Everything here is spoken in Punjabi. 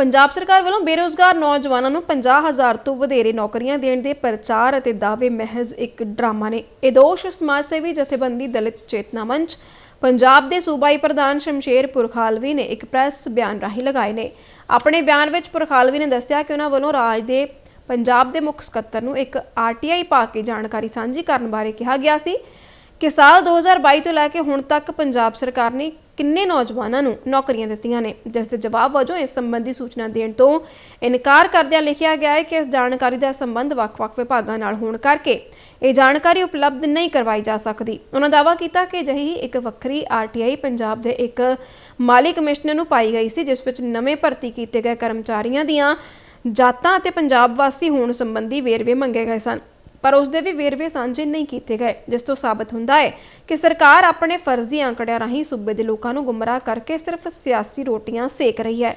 ਪੰਜਾਬ ਸਰਕਾਰ ਵੱਲੋਂ ਬੇਰੋਜ਼ਗਾਰ ਨੌਜਵਾਨਾਂ ਨੂੰ 50000 ਤੋਂ ਵਧੇਰੇ ਨੌਕਰੀਆਂ ਦੇਣ ਦੇ ਪ੍ਰਚਾਰ ਅਤੇ ਦਾਅਵੇ ਮਹਿਜ਼ ਇੱਕ ਡਰਾਮਾ ਨੇ। ਇਹ ਦੋਸ਼ ਸਮਾਜ ਸੇਵੀ ਜਥੇਬੰਦੀ ਦਲਿਤ ਚੇਤਨਾ ਮੰਚ, ਪੰਜਾਬ ਦੇ ਸੂਬਾਈ ਪ੍ਰਧਾਨ ਸ਼ਮਸ਼ੇਰ ਪੁਰਖਾਲਵੀ ਨੇ ਇੱਕ ਪ੍ਰੈਸ ਬਿਆਨ ਰਾਹੀਂ ਲਗਾਏ ਨੇ। ਆਪਣੇ ਬਿਆਨ ਵਿੱਚ ਪੁਰਖਾਲਵੀ ਨੇ ਦੱਸਿਆ ਕਿ ਉਹਨਾਂ ਵੱਲੋਂ ਰਾਜ ਦੇ, ਪੰਜਾਬ ਦੇ ਮੁੱਖ ਸਕੱਤਰ ਨੂੰ ਇੱਕ ਆਰਟੀਆਈ ਪਾ ਕੇ ਜਾਣਕਾਰੀ ਸਾਂਝੀ ਕਰਨ ਬਾਰੇ ਕਿਹਾ ਗਿਆ ਸੀ। ਕਿ ਸਾਲ 2022 ਤੋਂ ਲੈ ਕੇ ਹੁਣ ਤੱਕ ਪੰਜਾਬ ਸਰਕਾਰ ਨੇ ਕਿੰਨੇ ਨੌਜਵਾਨਾਂ ਨੂੰ ਨੌਕਰੀਆਂ ਦਿੱਤੀਆਂ ਨੇ? ਜਿਸ ਦੇ ਜਵਾਬ ਵਜੋਂ ਇਸ ਸੰਬੰਧੀ ਸੂਚਨਾ ਦੇਣ ਤੋਂ ਇਨਕਾਰ ਕਰਦਿਆਂ ਲਿਖਿਆ ਗਿਆ ਹੈ ਕਿ ਇਸ ਜਾਣਕਾਰੀ ਦਾ ਸੰਬੰਧ ਵੱਖ-ਵੱਖ ਵਿਭਾਗਾਂ ਨਾਲ ਹੋਣ ਕਰਕੇ ਇਹ ਜਾਣਕਾਰੀ ਉਪਲਬਧ ਨਹੀਂ ਕਰਵਾਈ ਜਾ ਸਕਦੀ। ਉਹਨਾਂ ਦਾਅਵਾ ਕੀਤਾ ਕਿ ਅਜਿਹੀ ਇੱਕ ਵੱਖਰੀ ਆਰਟੀਆਈ ਪੰਜਾਬ ਦੇ ਇੱਕ ਮਾਲੀ ਕਮਿਸ਼ਨਰ ਨੂੰ ਪਾਈ ਗਈ ਸੀ, ਜਿਸ ਵਿੱਚ ਨਵੇਂ ਭਰਤੀ ਕੀਤੇ ਗਏ ਕਰਮਚਾਰੀਆਂ ਦੀਆਂ ਜਾਤਾਂ ਅਤੇ ਪੰਜਾਬ ਵਾਸੀ ਹੋਣ ਸੰਬੰਧੀ ਵੇਰਵੇ ਮੰਗੇ ਗਏ ਸਨ। ਪਰ ਉਸ ਦੇ ਵੀ ਵੇਰਵੇ ਸਾਂਝੇ ਨਹੀਂ ਕੀਤੇ ਗਏ, ਜਿਸ ਤੋਂ ਸਾਬਤ ਹੁੰਦਾ ਹੈ ਕਿ ਸਰਕਾਰ ਆਪਣੇ ਫਰਜ਼ੀ ਅੰਕੜਿਆਂ ਰਾਹੀਂ ਸੂਬੇ ਦੇ ਲੋਕਾਂ ਨੂੰ ਗੁੰਮਰਾਹ ਕਰਕੇ ਸਿਰਫ ਸਿਆਸੀ ਰੋਟੀਆਂ ਸੇਕ ਰਹੀ ਹੈ।